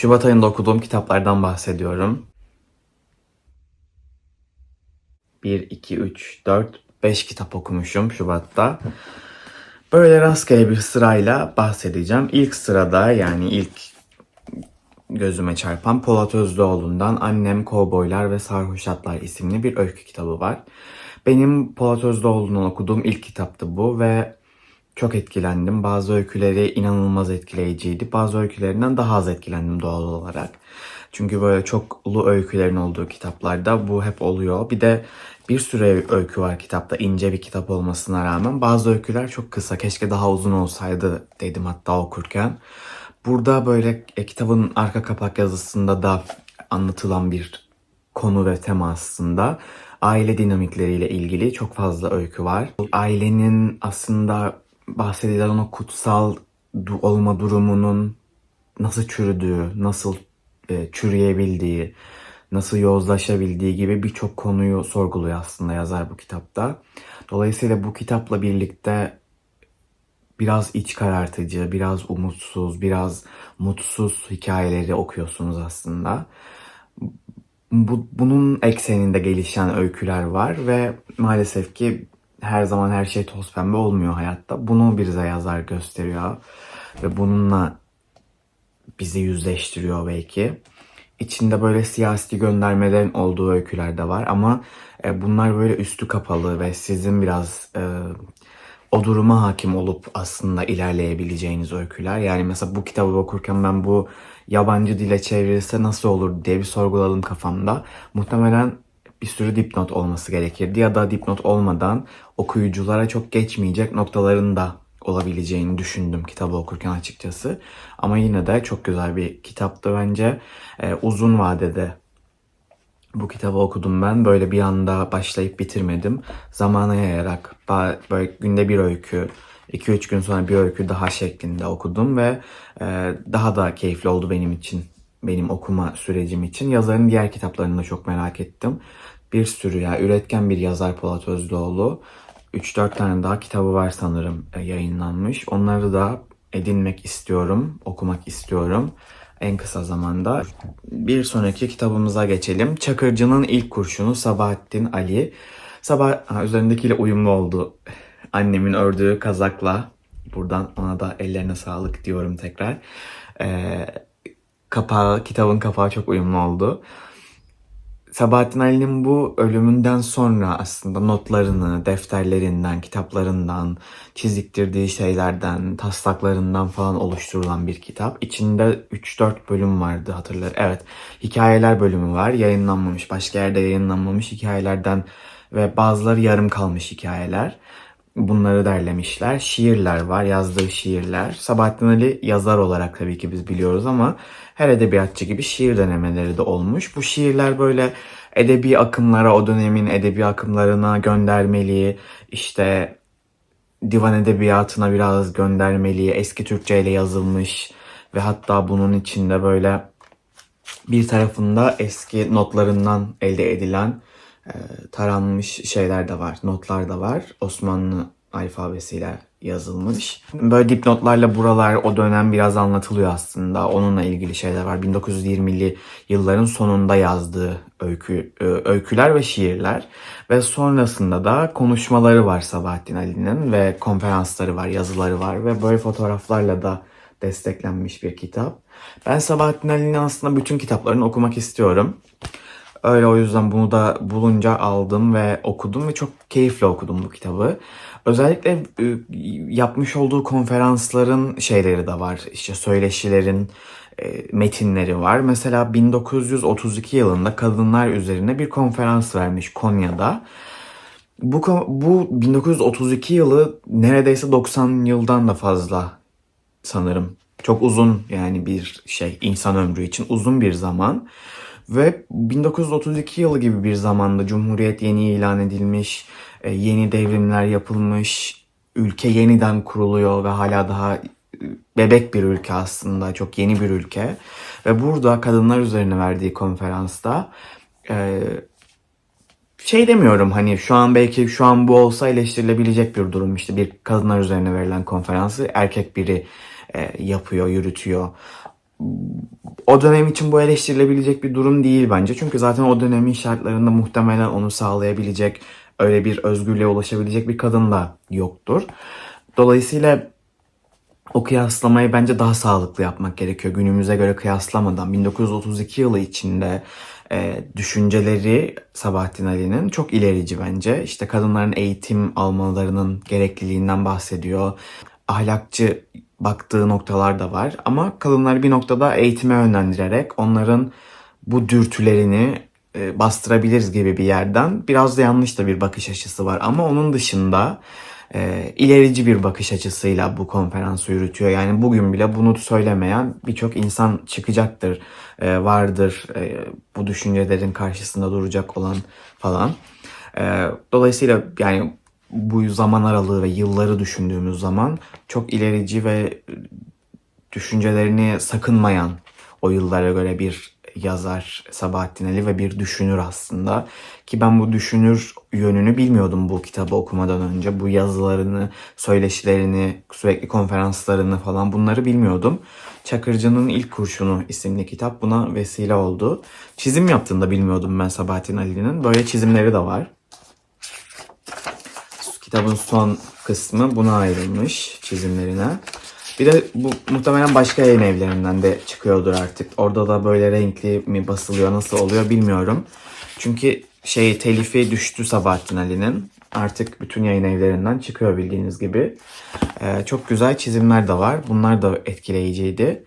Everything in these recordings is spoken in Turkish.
Şubat ayında okuduğum kitaplardan bahsediyorum. 1, 2, 3, 4, 5 kitap okumuşum Şubat'ta. Böyle rastgele bir sırayla bahsedeceğim. İlk sırada yani ilk gözüme çarpan Polat Özdoğlu'ndan Annem, Kovboylar ve Sarhoşatlar isimli bir öykü kitabı var. Benim Polat Özdoğlu'ndan okuduğum ilk kitaptı bu ve çok etkilendim. Bazı öyküleri inanılmaz etkileyiciydi. Bazı öykülerinden daha az etkilendim doğal olarak. Çünkü böyle çoklu öykülerin olduğu kitaplarda bu hep oluyor. Bir de bir sürü öykü var kitapta ince bir kitap olmasına rağmen. Bazı öyküler çok kısa. Keşke daha uzun olsaydı dedim hatta okurken. Burada böyle e, kitabın arka kapak yazısında da anlatılan bir konu ve tema aslında. Aile dinamikleriyle ilgili çok fazla öykü var. Ailenin aslında bahsedilen o kutsal olma durumunun nasıl çürüdüğü, nasıl e, çürüyebildiği, nasıl yozlaşabildiği gibi birçok konuyu sorguluyor aslında yazar bu kitapta. Dolayısıyla bu kitapla birlikte biraz iç karartıcı, biraz umutsuz, biraz mutsuz hikayeleri okuyorsunuz aslında. Bu, bunun ekseninde gelişen öyküler var ve maalesef ki her zaman her şey toz pembe olmuyor hayatta. Bunu bize yazar gösteriyor ve bununla bizi yüzleştiriyor belki. İçinde böyle siyasi göndermelerin olduğu öyküler de var ama e, bunlar böyle üstü kapalı ve sizin biraz e, o duruma hakim olup aslında ilerleyebileceğiniz öyküler. Yani mesela bu kitabı okurken ben bu yabancı dile çevrilse nasıl olur diye bir sorguladım kafamda. Muhtemelen bir sürü dipnot olması gerekirdi ya da dipnot olmadan okuyuculara çok geçmeyecek noktaların da olabileceğini düşündüm kitabı okurken açıkçası. Ama yine de çok güzel bir kitaptı bence. Ee, uzun vadede bu kitabı okudum ben. Böyle bir anda başlayıp bitirmedim. Zamana yayarak böyle günde bir öykü, 2-3 gün sonra bir öykü daha şeklinde okudum ve e, daha da keyifli oldu benim için. Benim okuma sürecim için. Yazarın diğer kitaplarını da çok merak ettim. Bir sürü ya üretken bir yazar Polat Özdoğlu. 3-4 tane daha kitabı var sanırım e, yayınlanmış. Onları da edinmek istiyorum, okumak istiyorum en kısa zamanda. Bir sonraki kitabımıza geçelim. Çakırcı'nın ilk kurşunu Sabahattin Ali. Sabah ha, üzerindekiyle uyumlu oldu. Annemin ördüğü kazakla. Buradan ona da ellerine sağlık diyorum tekrar. Ee, kapağı, kitabın kapağı çok uyumlu oldu. Sabahattin Ali'nin bu ölümünden sonra aslında notlarını, defterlerinden, kitaplarından, çiziktirdiği şeylerden, taslaklarından falan oluşturulan bir kitap. İçinde 3-4 bölüm vardı hatırlar. Evet, hikayeler bölümü var. Yayınlanmamış, başka yerde yayınlanmamış hikayelerden ve bazıları yarım kalmış hikayeler. Bunları derlemişler. Şiirler var, yazdığı şiirler. Sabahattin Ali yazar olarak tabii ki biz biliyoruz ama her edebiyatçı gibi şiir denemeleri de olmuş. Bu şiirler böyle edebi akımlara, o dönemin edebi akımlarına göndermeli, işte divan edebiyatına biraz göndermeli, eski Türkçe ile yazılmış ve hatta bunun içinde böyle bir tarafında eski notlarından elde edilen taranmış şeyler de var, notlar da var. Osmanlı alfabesiyle yazılmış. Böyle dipnotlarla buralar o dönem biraz anlatılıyor aslında. Onunla ilgili şeyler var. 1920'li yılların sonunda yazdığı öykü, e, öyküler ve şiirler. Ve sonrasında da konuşmaları var Sabahattin Ali'nin ve konferansları var, yazıları var ve böyle fotoğraflarla da desteklenmiş bir kitap. Ben Sabahattin Ali'nin aslında bütün kitaplarını okumak istiyorum. Öyle o yüzden bunu da bulunca aldım ve okudum ve çok keyifle okudum bu kitabı. Özellikle e, yapmış olduğu konferansların şeyleri de var. İşte söyleşilerin e, metinleri var. Mesela 1932 yılında kadınlar üzerine bir konferans vermiş Konya'da. Bu, bu 1932 yılı neredeyse 90 yıldan da fazla sanırım. Çok uzun yani bir şey insan ömrü için uzun bir zaman. Ve 1932 yılı gibi bir zamanda Cumhuriyet yeni ilan edilmiş, e, yeni devrimler yapılmış, ülke yeniden kuruluyor ve hala daha e, bebek bir ülke aslında, çok yeni bir ülke. Ve burada kadınlar üzerine verdiği konferansta e, şey demiyorum hani şu an belki şu an bu olsa eleştirilebilecek bir durum işte bir kadınlar üzerine verilen konferansı erkek biri yapıyor, yürütüyor. O dönem için bu eleştirilebilecek bir durum değil bence. Çünkü zaten o dönemin şartlarında muhtemelen onu sağlayabilecek, öyle bir özgürlüğe ulaşabilecek bir kadın da yoktur. Dolayısıyla o kıyaslamayı bence daha sağlıklı yapmak gerekiyor. Günümüze göre kıyaslamadan 1932 yılı içinde e, düşünceleri Sabahattin Ali'nin çok ilerici bence. İşte kadınların eğitim almalarının gerekliliğinden bahsediyor. Ahlakçı baktığı noktalar da var ama kadınları bir noktada eğitime yönlendirerek onların bu dürtülerini e, bastırabiliriz gibi bir yerden biraz da yanlış da bir bakış açısı var ama onun dışında e, ilerici bir bakış açısıyla bu konferansı yürütüyor. Yani bugün bile bunu söylemeyen birçok insan çıkacaktır, e, vardır e, bu düşüncelerin karşısında duracak olan falan. E, dolayısıyla yani bu zaman aralığı ve yılları düşündüğümüz zaman çok ilerici ve düşüncelerini sakınmayan o yıllara göre bir yazar Sabahattin Ali ve bir düşünür aslında. Ki ben bu düşünür yönünü bilmiyordum bu kitabı okumadan önce. Bu yazılarını, söyleşilerini, sürekli konferanslarını falan bunları bilmiyordum. Çakırcı'nın İlk Kurşunu isimli kitap buna vesile oldu. Çizim yaptığını da bilmiyordum ben Sabahattin Ali'nin. Böyle çizimleri de var. Kitabın son kısmı buna ayrılmış çizimlerine. Bir de bu muhtemelen başka yayın evlerinden de çıkıyordur artık. Orada da böyle renkli mi basılıyor nasıl oluyor bilmiyorum. Çünkü şey telifi düştü Sabahattin Ali'nin. Artık bütün yayın evlerinden çıkıyor bildiğiniz gibi. Ee, çok güzel çizimler de var. Bunlar da etkileyiciydi.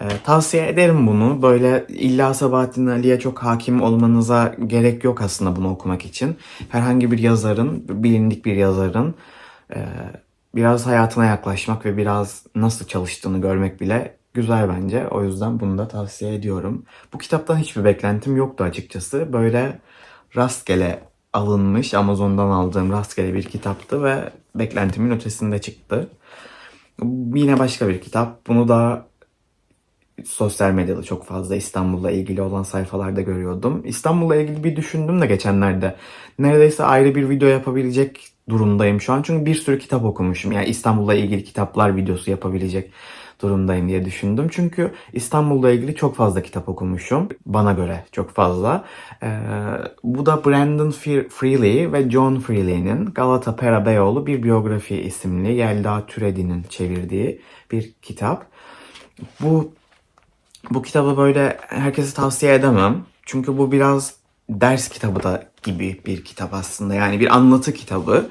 Ee, tavsiye ederim bunu. Böyle illa Sabahattin Ali'ye çok hakim olmanıza gerek yok aslında bunu okumak için. Herhangi bir yazarın, bilindik bir yazarın e, biraz hayatına yaklaşmak ve biraz nasıl çalıştığını görmek bile güzel bence. O yüzden bunu da tavsiye ediyorum. Bu kitaptan hiçbir beklentim yoktu açıkçası. Böyle rastgele alınmış, Amazon'dan aldığım rastgele bir kitaptı ve beklentimin ötesinde çıktı. Yine başka bir kitap. Bunu da sosyal medyada çok fazla İstanbul'la ilgili olan sayfalarda görüyordum. İstanbul'la ilgili bir düşündüm de geçenlerde. Neredeyse ayrı bir video yapabilecek durumdayım şu an. Çünkü bir sürü kitap okumuşum. Yani İstanbul'la ilgili kitaplar videosu yapabilecek durumdayım diye düşündüm. Çünkü İstanbul'la ilgili çok fazla kitap okumuşum. Bana göre çok fazla. Ee, bu da Brandon Freely ve John Freely'nin Galata Pera Beyoğlu bir biyografi isimli Yelda Türedi'nin çevirdiği bir kitap. Bu bu kitabı böyle herkese tavsiye edemem. Çünkü bu biraz ders kitabı da gibi bir kitap aslında. Yani bir anlatı kitabı.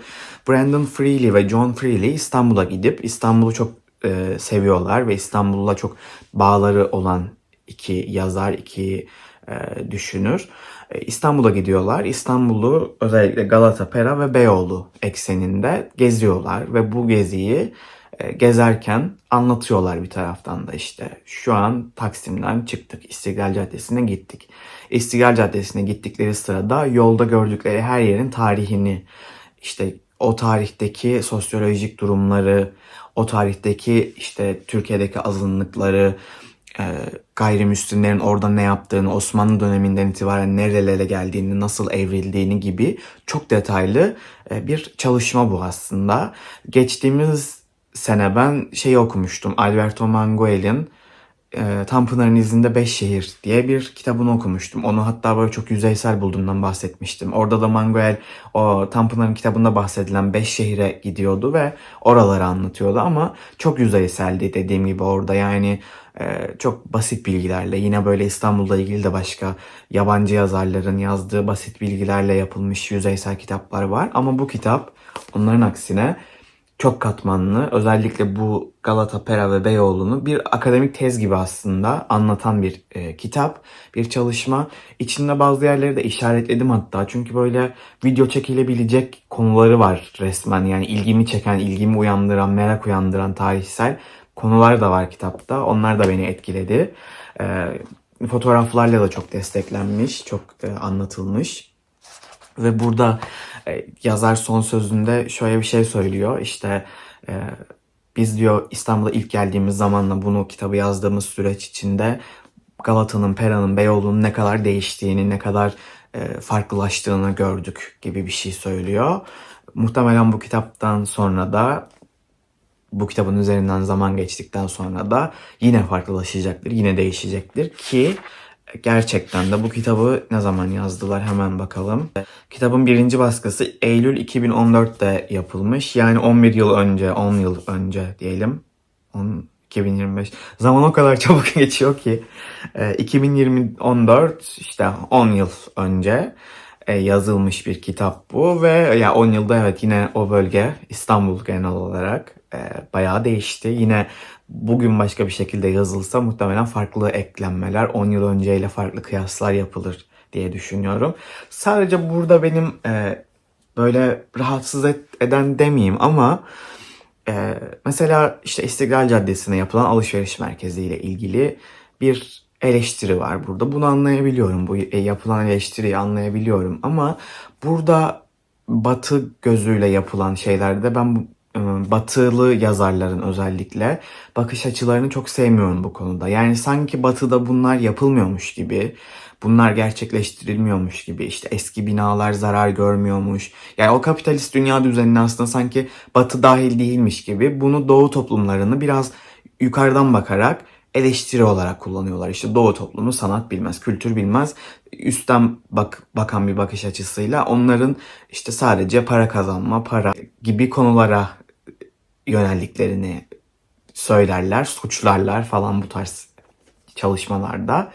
Brandon Freely ve John Freely İstanbul'a gidip İstanbul'u çok e, seviyorlar ve İstanbul'la çok bağları olan iki yazar, iki e, düşünür. E, İstanbul'a gidiyorlar. İstanbul'u özellikle Galata, Pera ve Beyoğlu ekseninde geziyorlar ve bu geziyi gezerken anlatıyorlar bir taraftan da işte. Şu an Taksim'den çıktık. İstiklal Caddesi'ne gittik. İstiklal Caddesi'ne gittikleri sırada yolda gördükleri her yerin tarihini, işte o tarihteki sosyolojik durumları, o tarihteki işte Türkiye'deki azınlıkları, e, gayrimüslimlerin orada ne yaptığını, Osmanlı döneminden itibaren nerelere geldiğini, nasıl evrildiğini gibi çok detaylı e, bir çalışma bu aslında. Geçtiğimiz sene ben şey okumuştum. Alberto Manguel'in e, Tanpınar'ın izinde Beş Şehir diye bir kitabını okumuştum. Onu hatta böyle çok yüzeysel bulduğumdan bahsetmiştim. Orada da Manguel o Tanpınar'ın kitabında bahsedilen Beş Şehir'e gidiyordu ve oraları anlatıyordu ama çok yüzeyseldi dediğim gibi orada yani e, çok basit bilgilerle yine böyle İstanbul'la ilgili de başka yabancı yazarların yazdığı basit bilgilerle yapılmış yüzeysel kitaplar var ama bu kitap onların aksine çok katmanlı. Özellikle bu Galata, Pera ve Beyoğlu'nu bir akademik tez gibi aslında anlatan bir e, kitap, bir çalışma. İçinde bazı yerleri de işaretledim hatta. Çünkü böyle video çekilebilecek konuları var resmen. Yani ilgimi çeken, ilgimi uyandıran, merak uyandıran tarihsel konular da var kitapta. Onlar da beni etkiledi. E, fotoğraflarla da çok desteklenmiş, çok e, anlatılmış. Ve burada e, yazar son sözünde şöyle bir şey söylüyor. İşte e, biz diyor İstanbul'a ilk geldiğimiz zamanla bunu kitabı yazdığımız süreç içinde Galata'nın, Pera'nın, Beyoğlu'nun ne kadar değiştiğini, ne kadar e, farklılaştığını gördük gibi bir şey söylüyor. Muhtemelen bu kitaptan sonra da bu kitabın üzerinden zaman geçtikten sonra da yine farklılaşacaktır, yine değişecektir ki gerçekten de bu kitabı ne zaman yazdılar hemen bakalım. Kitabın birinci baskısı Eylül 2014'te yapılmış. Yani 11 yıl önce, 10 yıl önce diyelim. 10, 2025. Zaman o kadar çabuk geçiyor ki. E, 2014 işte 10 yıl önce e, yazılmış bir kitap bu ve ya 10 yılda evet yine o bölge İstanbul genel olarak e, bayağı değişti. Yine bugün başka bir şekilde yazılsa muhtemelen farklı eklenmeler 10 yıl önceyle farklı kıyaslar yapılır diye düşünüyorum. Sadece burada benim e, böyle rahatsız et- eden demeyeyim ama e, mesela işte İstiklal Caddesi'ne yapılan alışveriş merkezi ile ilgili bir eleştiri var burada. Bunu anlayabiliyorum. Bu e, yapılan eleştiriyi anlayabiliyorum ama burada batı gözüyle yapılan şeylerde ben batılı yazarların özellikle bakış açılarını çok sevmiyorum bu konuda. Yani sanki batıda bunlar yapılmıyormuş gibi, bunlar gerçekleştirilmiyormuş gibi, işte eski binalar zarar görmüyormuş. Yani o kapitalist dünya düzenine aslında sanki batı dahil değilmiş gibi bunu doğu toplumlarını biraz yukarıdan bakarak eleştiri olarak kullanıyorlar. İşte doğu toplumu sanat bilmez, kültür bilmez. Üstten bak, bakan bir bakış açısıyla onların işte sadece para kazanma, para gibi konulara yöneldiklerini söylerler, suçlarlar falan bu tarz çalışmalarda.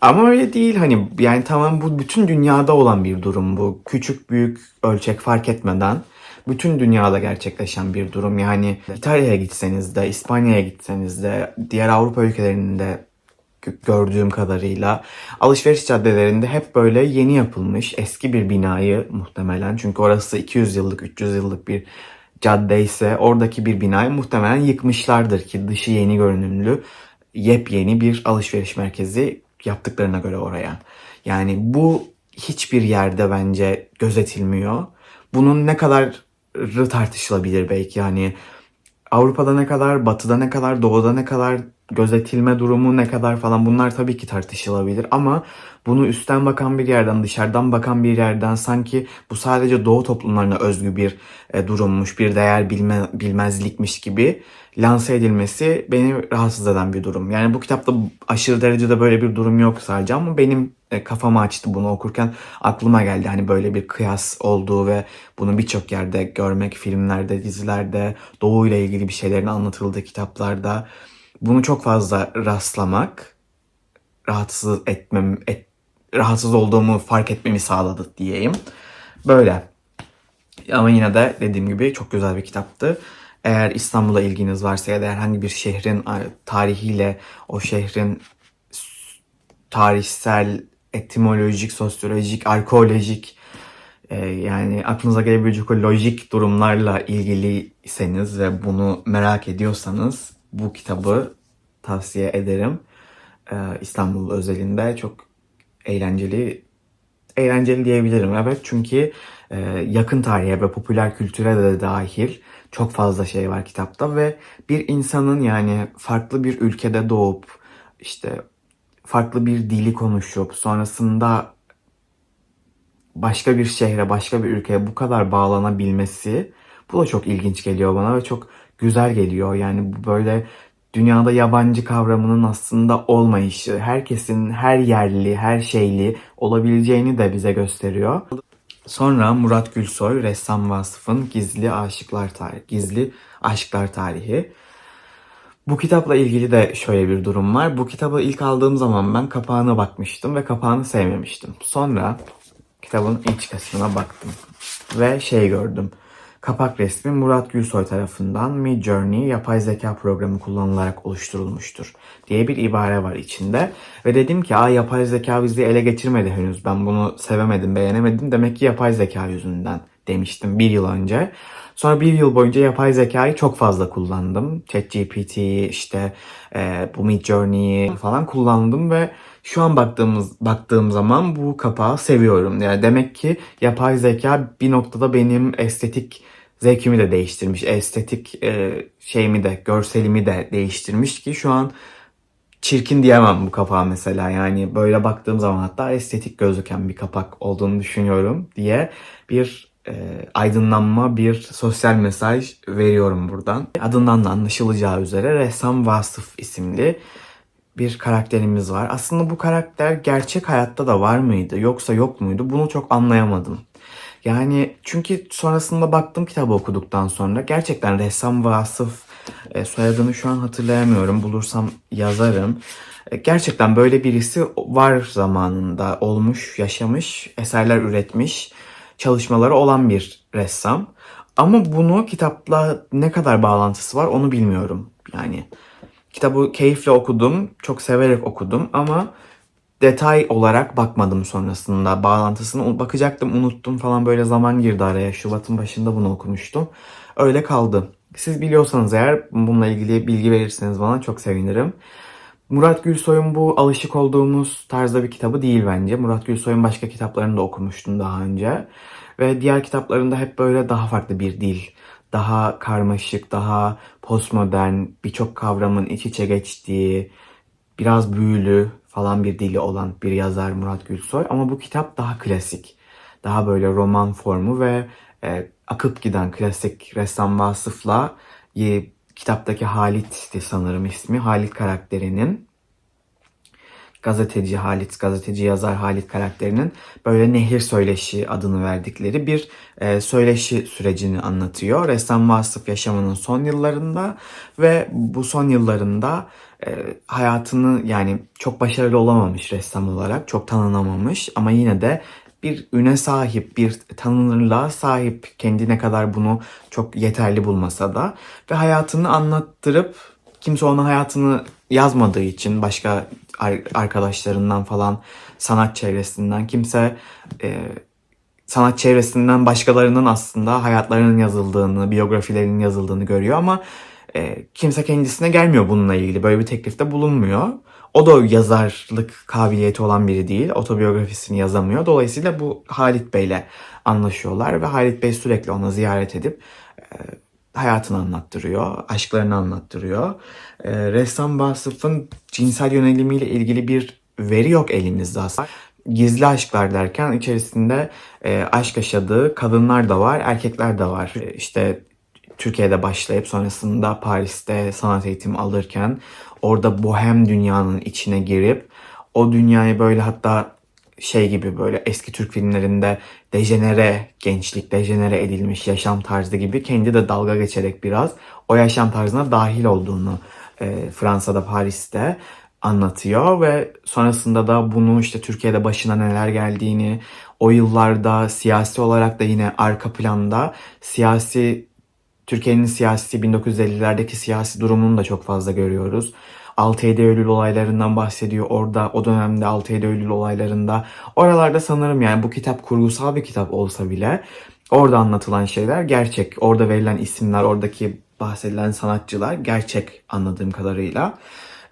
Ama öyle değil hani yani tamam bu bütün dünyada olan bir durum bu. Küçük büyük ölçek fark etmeden bütün dünyada gerçekleşen bir durum. Yani İtalya'ya gitseniz de, İspanya'ya gitseniz de, diğer Avrupa ülkelerinde gö- gördüğüm kadarıyla alışveriş caddelerinde hep böyle yeni yapılmış eski bir binayı muhtemelen çünkü orası 200 yıllık 300 yıllık bir cadde ise oradaki bir binayı muhtemelen yıkmışlardır ki dışı yeni görünümlü yepyeni bir alışveriş merkezi yaptıklarına göre oraya. Yani bu hiçbir yerde bence gözetilmiyor. Bunun ne kadarı tartışılabilir belki yani Avrupa'da ne kadar, Batı'da ne kadar, Doğu'da ne kadar gözetilme durumu ne kadar falan bunlar tabii ki tartışılabilir ama bunu üstten bakan bir yerden, dışarıdan bakan bir yerden sanki bu sadece Doğu toplumlarına özgü bir e, durummuş, bir değer bilme, bilmezlikmiş gibi lanse edilmesi beni rahatsız eden bir durum. Yani bu kitapta aşırı derecede böyle bir durum yok sadece ama benim e, kafamı açtı bunu okurken aklıma geldi hani böyle bir kıyas olduğu ve bunu birçok yerde görmek filmlerde, dizilerde, Doğu ile ilgili bir şeylerin anlatıldığı kitaplarda bunu çok fazla rastlamak rahatsız etmem et, rahatsız olduğumu fark etmemi sağladı diyeyim. Böyle. Ama yine de dediğim gibi çok güzel bir kitaptı. Eğer İstanbul'a ilginiz varsa ya da herhangi bir şehrin tarihiyle o şehrin tarihsel, etimolojik, sosyolojik, arkeolojik e, yani aklınıza gelebilecek o lojik durumlarla ilgiliyseniz ve bunu merak ediyorsanız bu kitabı tavsiye ederim. E, İstanbul özelinde çok eğlenceli eğlenceli diyebilirim. Evet çünkü e, yakın tarihe ve popüler kültüre de dahil çok fazla şey var kitapta ve bir insanın yani farklı bir ülkede doğup işte farklı bir dili konuşup sonrasında başka bir şehre, başka bir ülkeye bu kadar bağlanabilmesi bu da çok ilginç geliyor bana ve çok güzel geliyor. Yani böyle dünyada yabancı kavramının aslında olmayışı, herkesin her yerli, her şeyli olabileceğini de bize gösteriyor. Sonra Murat Gülsoy, ressam Vasıf'ın Gizli Aşıklar Tarihi, Gizli Aşklar Tarihi. Bu kitapla ilgili de şöyle bir durum var. Bu kitabı ilk aldığım zaman ben kapağına bakmıştım ve kapağını sevmemiştim. Sonra kitabın iç kısmına baktım ve şey gördüm. Kapak resmi Murat Gülsoy tarafından Mid Journey yapay zeka programı kullanılarak oluşturulmuştur diye bir ibare var içinde. Ve dedim ki Aa, yapay zeka bizi ele geçirmedi henüz. Ben bunu sevemedim, beğenemedim. Demek ki yapay zeka yüzünden demiştim bir yıl önce. Sonra bir yıl boyunca yapay zekayı çok fazla kullandım. ChatGPT'yi işte e, bu Mid Journey'i falan kullandım ve şu an baktığımız baktığım zaman bu kapağı seviyorum. Yani demek ki yapay zeka bir noktada benim estetik zevkimi de değiştirmiş. Estetik e, şeyimi de, görselimi de değiştirmiş ki şu an çirkin diyemem bu kapağa mesela. Yani böyle baktığım zaman hatta estetik gözüken bir kapak olduğunu düşünüyorum diye bir e, aydınlanma, bir sosyal mesaj veriyorum buradan. Adından da anlaşılacağı üzere Ressam Vasıf isimli bir karakterimiz var. Aslında bu karakter gerçek hayatta da var mıydı yoksa yok muydu bunu çok anlayamadım. Yani çünkü sonrasında baktım kitabı okuduktan sonra gerçekten ressam Vasıf e, soyadını şu an hatırlayamıyorum bulursam yazarım. E, gerçekten böyle birisi var zamanında olmuş, yaşamış, eserler üretmiş, çalışmaları olan bir ressam. Ama bunu kitapla ne kadar bağlantısı var onu bilmiyorum. Yani kitabı keyifle okudum, çok severek okudum ama detay olarak bakmadım sonrasında. Bağlantısını bakacaktım, unuttum falan böyle zaman girdi araya. Şubat'ın başında bunu okumuştum. Öyle kaldı. Siz biliyorsanız eğer bununla ilgili bilgi verirseniz bana çok sevinirim. Murat Gülsoy'un bu alışık olduğumuz tarzda bir kitabı değil bence. Murat Gülsoy'un başka kitaplarını da okumuştum daha önce. Ve diğer kitaplarında hep böyle daha farklı bir dil. Daha karmaşık, daha postmodern, birçok kavramın iç içe geçtiği, biraz büyülü falan bir dili olan bir yazar Murat Gülsoy. Ama bu kitap daha klasik. Daha böyle roman formu ve e, akıp giden klasik ressam Vasıf'la e, kitaptaki Halit'ti sanırım ismi. Halit karakterinin gazeteci Halit, gazeteci yazar Halit karakterinin böyle nehir söyleşi adını verdikleri bir e, söyleşi sürecini anlatıyor. Ressam Vasıf yaşamının son yıllarında ve bu son yıllarında e, hayatını yani çok başarılı olamamış ressam olarak, çok tanınamamış ama yine de bir üne sahip, bir tanınırlığa sahip kendine kadar bunu çok yeterli bulmasa da ve hayatını anlattırıp kimse ona hayatını yazmadığı için başka arkadaşlarından falan sanat çevresinden kimse e, sanat çevresinden başkalarının aslında hayatlarının yazıldığını, biyografilerinin yazıldığını görüyor ama e, kimse kendisine gelmiyor bununla ilgili. Böyle bir teklifte bulunmuyor. O da yazarlık kabiliyeti olan biri değil. Otobiyografisini yazamıyor. Dolayısıyla bu Halit Bey'le anlaşıyorlar ve Halit Bey sürekli ona ziyaret edip e, hayatını anlattırıyor, aşklarını anlattırıyor. E, ressam Vasıf'ın cinsel yönelimiyle ilgili bir veri yok elimizde aslında. Gizli aşklar derken içerisinde e, aşk yaşadığı kadınlar da var, erkekler de var. E, işte Türkiye'de başlayıp sonrasında Paris'te sanat eğitimi alırken orada bohem dünyanın içine girip o dünyayı böyle hatta şey gibi böyle eski Türk filmlerinde dejenere gençlik, dejenere edilmiş yaşam tarzı gibi kendi de dalga geçerek biraz o yaşam tarzına dahil olduğunu e, Fransa'da, Paris'te anlatıyor ve sonrasında da bunu işte Türkiye'de başına neler geldiğini, o yıllarda siyasi olarak da yine arka planda siyasi Türkiye'nin siyasi 1950'lerdeki siyasi durumunu da çok fazla görüyoruz. 6-7 Eylül olaylarından bahsediyor orada o dönemde 6-7 Eylül olaylarında. Oralarda sanırım yani bu kitap kurgusal bir kitap olsa bile orada anlatılan şeyler gerçek. Orada verilen isimler, oradaki bahsedilen sanatçılar gerçek anladığım kadarıyla.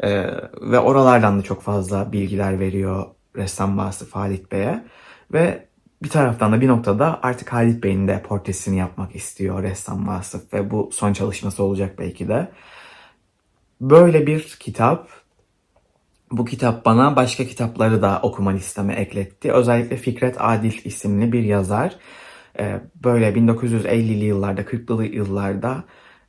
Ee, ve oralardan da çok fazla bilgiler veriyor ressam Vasıf Halit Bey'e. Ve bir taraftan da bir noktada artık Halit Bey'in de portresini yapmak istiyor ressam Vasıf ve bu son çalışması olacak belki de. Böyle bir kitap. Bu kitap bana başka kitapları da okuma listeme ekletti. Özellikle Fikret Adil isimli bir yazar. Ee, böyle 1950'li yıllarda, 40'lı yıllarda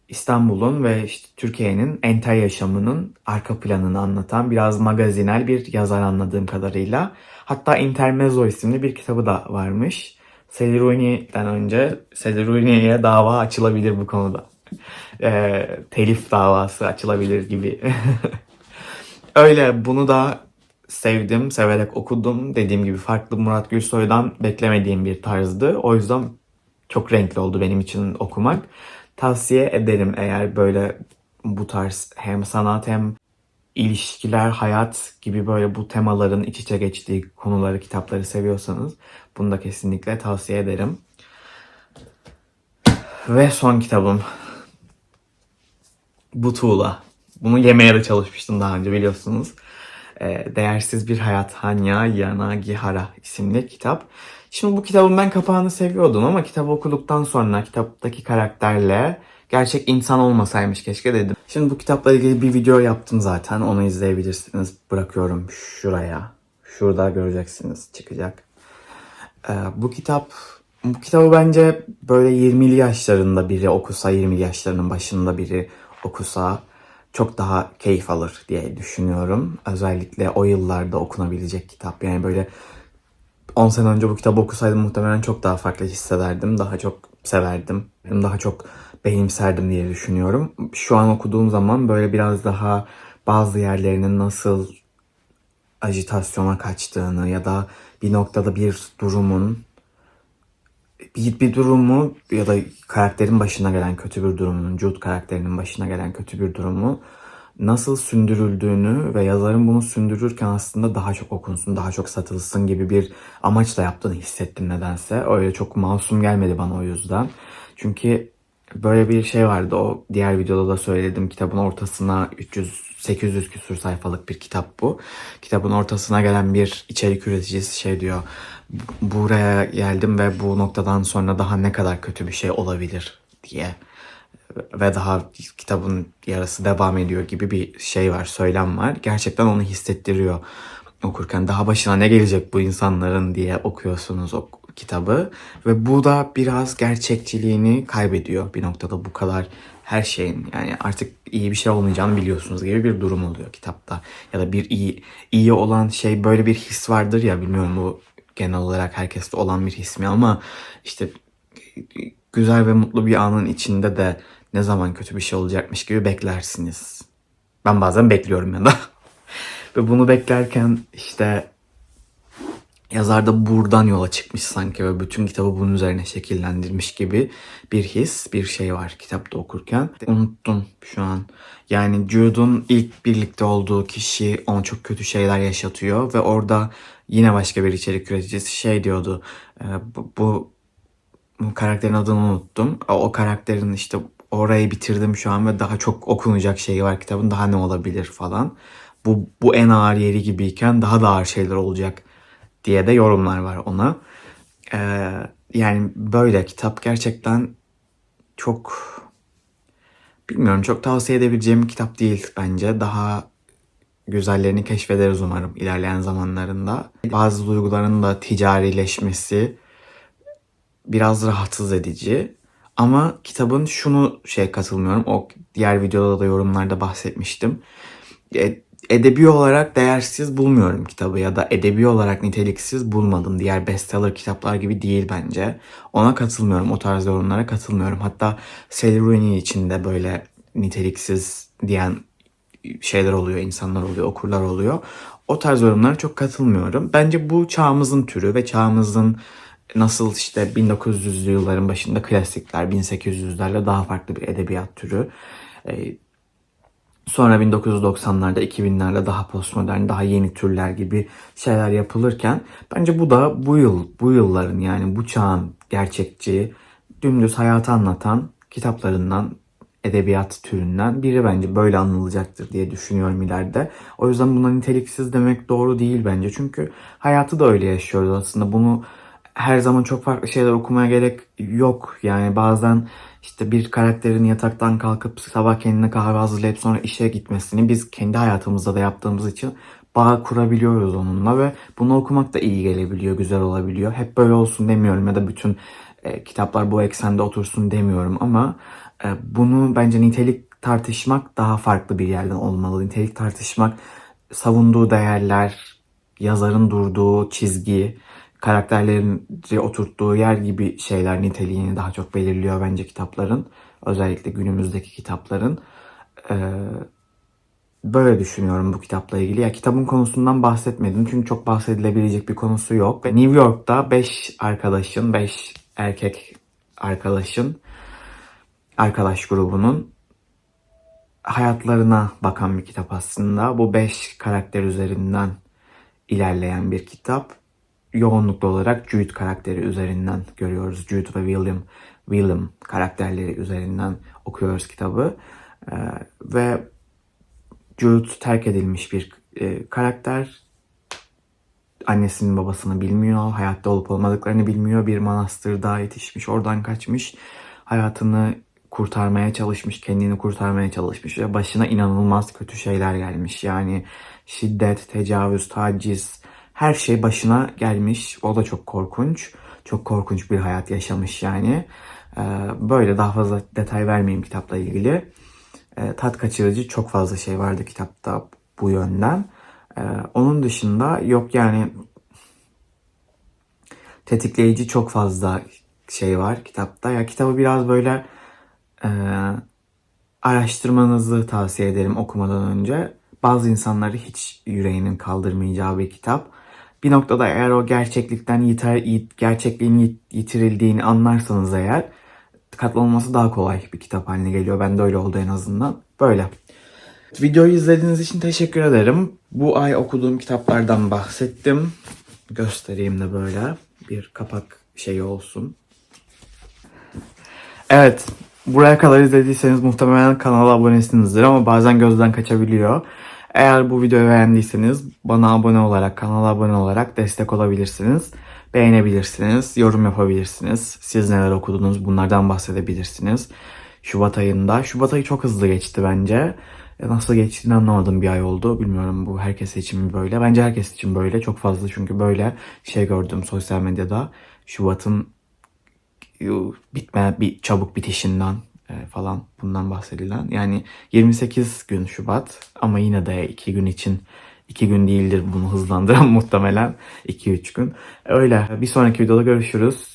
İstanbul'un ve işte Türkiye'nin entel yaşamının arka planını anlatan biraz magazinel bir yazar anladığım kadarıyla. Hatta Intermezzo isimli bir kitabı da varmış. Seliruni'den önce Seliruni'ye dava açılabilir bu konuda. E, telif davası açılabilir gibi. Öyle bunu da sevdim, severek okudum. Dediğim gibi farklı Murat Gülsoy'dan beklemediğim bir tarzdı. O yüzden çok renkli oldu benim için okumak. Tavsiye ederim eğer böyle bu tarz hem sanat hem ilişkiler, hayat gibi böyle bu temaların iç içe geçtiği konuları, kitapları seviyorsanız bunu da kesinlikle tavsiye ederim. Ve son kitabım. Bu tuğla. Bunu yemeye de çalışmıştım daha önce biliyorsunuz. Ee, Değersiz Bir Hayat Hanya Yanagihara isimli kitap. Şimdi bu kitabın ben kapağını seviyordum ama kitabı okuduktan sonra kitaptaki karakterle gerçek insan olmasaymış keşke dedim. Şimdi bu kitapla ilgili bir video yaptım zaten. Onu izleyebilirsiniz. Bırakıyorum şuraya. Şurada göreceksiniz çıkacak. Ee, bu kitap Bu kitabı bence böyle 20'li yaşlarında biri okusa, 20 yaşlarının başında biri okusa çok daha keyif alır diye düşünüyorum. Özellikle o yıllarda okunabilecek kitap. Yani böyle 10 sene önce bu kitabı okusaydım muhtemelen çok daha farklı hissederdim. Daha çok severdim. Daha çok benimserdim diye düşünüyorum. Şu an okuduğum zaman böyle biraz daha bazı yerlerinin nasıl ajitasyona kaçtığını ya da bir noktada bir durumun bir, bir durumu ya da karakterin başına gelen kötü bir durumun, Jude karakterinin başına gelen kötü bir durumu nasıl sündürüldüğünü ve yazarın bunu sündürürken aslında daha çok okunsun, daha çok satılsın gibi bir amaçla yaptığını hissettim nedense. Öyle çok masum gelmedi bana o yüzden. Çünkü böyle bir şey vardı o diğer videoda da söyledim kitabın ortasına 300 800 küsur sayfalık bir kitap bu. Kitabın ortasına gelen bir içerik üreticisi şey diyor. Buraya geldim ve bu noktadan sonra daha ne kadar kötü bir şey olabilir diye ve daha kitabın yarısı devam ediyor gibi bir şey var, söylem var. Gerçekten onu hissettiriyor okurken. Daha başına ne gelecek bu insanların diye okuyorsunuz o kitabı. Ve bu da biraz gerçekçiliğini kaybediyor bir noktada bu kadar her şeyin yani artık iyi bir şey olmayacağını biliyorsunuz gibi bir durum oluyor kitapta. Ya da bir iyi iyi olan şey böyle bir his vardır ya bilmiyorum bu genel olarak herkeste olan bir his mi ama işte güzel ve mutlu bir anın içinde de ne zaman kötü bir şey olacakmış gibi beklersiniz. Ben bazen bekliyorum ya da. ve bunu beklerken işte yazar da buradan yola çıkmış sanki ve bütün kitabı bunun üzerine şekillendirmiş gibi bir his, bir şey var kitapta okurken. Unuttum şu an. Yani Jude'un ilk birlikte olduğu kişi ona çok kötü şeyler yaşatıyor ve orada yine başka bir içerik üreticisi şey diyordu. "E, Bu, bu, bu karakterin adını unuttum. O, o karakterin işte orayı bitirdim şu an ve daha çok okunacak şeyi var kitabın. Daha ne olabilir falan. Bu, bu en ağır yeri gibiyken daha da ağır şeyler olacak diye de yorumlar var ona. Ee, yani böyle kitap gerçekten çok bilmiyorum çok tavsiye edebileceğim bir kitap değil bence. Daha güzellerini keşfederiz umarım ilerleyen zamanlarında. Bazı duyguların da ticarileşmesi biraz rahatsız edici. Ama kitabın şunu şey katılmıyorum. O diğer videoda da yorumlarda bahsetmiştim. E, edebi olarak değersiz bulmuyorum kitabı ya da edebi olarak niteliksiz bulmadım. Diğer bestseller kitaplar gibi değil bence. Ona katılmıyorum. O tarz yorumlara katılmıyorum. Hatta Sally Rooney için de böyle niteliksiz diyen şeyler oluyor, insanlar oluyor, okurlar oluyor. O tarz yorumlara çok katılmıyorum. Bence bu çağımızın türü ve çağımızın nasıl işte 1900'lü yılların başında klasikler, 1800'lerle daha farklı bir edebiyat türü. Sonra 1990'larda, 2000'lerle daha postmodern, daha yeni türler gibi şeyler yapılırken bence bu da bu yıl, bu yılların yani bu çağın gerçekçi, dümdüz hayatı anlatan kitaplarından, edebiyat türünden biri bence böyle anılacaktır diye düşünüyorum ileride. O yüzden buna niteliksiz demek doğru değil bence. Çünkü hayatı da öyle yaşıyoruz aslında. Bunu her zaman çok farklı şeyler okumaya gerek yok. Yani bazen işte bir karakterin yataktan kalkıp sabah kendine kahve hazırlayıp sonra işe gitmesini biz kendi hayatımızda da yaptığımız için bağ kurabiliyoruz onunla ve bunu okumak da iyi gelebiliyor, güzel olabiliyor. Hep böyle olsun demiyorum ya da bütün e, kitaplar bu eksende otursun demiyorum ama e, bunu bence nitelik tartışmak daha farklı bir yerden olmalı. Nitelik tartışmak savunduğu değerler, yazarın durduğu çizgi, karakterlerin oturttuğu yer gibi şeyler niteliğini daha çok belirliyor bence kitapların. Özellikle günümüzdeki kitapların. Ee, böyle düşünüyorum bu kitapla ilgili. Ya kitabın konusundan bahsetmedim çünkü çok bahsedilebilecek bir konusu yok. New York'ta 5 arkadaşın, 5 erkek arkadaşın arkadaş grubunun hayatlarına bakan bir kitap aslında. Bu 5 karakter üzerinden ilerleyen bir kitap yoğunluklu olarak Jude karakteri üzerinden görüyoruz. Jude ve William William karakterleri üzerinden okuyoruz kitabı. Ee, ve Jude terk edilmiş bir e, karakter. Annesinin babasını bilmiyor, hayatta olup olmadıklarını bilmiyor. Bir manastırda yetişmiş, oradan kaçmış. Hayatını kurtarmaya çalışmış, kendini kurtarmaya çalışmış ve başına inanılmaz kötü şeyler gelmiş. Yani şiddet, tecavüz, taciz, her şey başına gelmiş. O da çok korkunç. Çok korkunç bir hayat yaşamış yani. Ee, böyle daha fazla detay vermeyeyim kitapla ilgili. Ee, tat kaçırıcı çok fazla şey vardı kitapta bu yönden. Ee, onun dışında yok yani tetikleyici çok fazla şey var kitapta. Ya kitabı biraz böyle e, araştırmanızı tavsiye ederim okumadan önce. Bazı insanları hiç yüreğinin kaldırmayacağı bir kitap. Bir noktada eğer o gerçeklikten yiter, yit- gerçekliğin yit- yitirildiğini anlarsanız eğer katlanılması daha kolay bir kitap haline geliyor. Bende öyle oldu en azından. Böyle. Videoyu izlediğiniz için teşekkür ederim. Bu ay okuduğum kitaplardan bahsettim. Göstereyim de böyle bir kapak şeyi olsun. Evet, buraya kadar izlediyseniz muhtemelen kanala abonesinizdir ama bazen gözden kaçabiliyor. Eğer bu videoyu beğendiyseniz bana abone olarak, kanala abone olarak destek olabilirsiniz. Beğenebilirsiniz, yorum yapabilirsiniz. Siz neler okudunuz bunlardan bahsedebilirsiniz. Şubat ayında. Şubat ayı çok hızlı geçti bence. E, Nasıl geçtiğini anlamadım bir ay oldu. Bilmiyorum bu herkes için mi böyle. Bence herkes için böyle. Çok fazla çünkü böyle şey gördüm sosyal medyada. Şubat'ın bitme bir çabuk bitişinden e, falan bundan bahsedilen. Yani 28 gün Şubat ama yine de 2 gün için 2 gün değildir bunu hızlandıran muhtemelen 2-3 gün. Öyle. Bir sonraki videoda görüşürüz.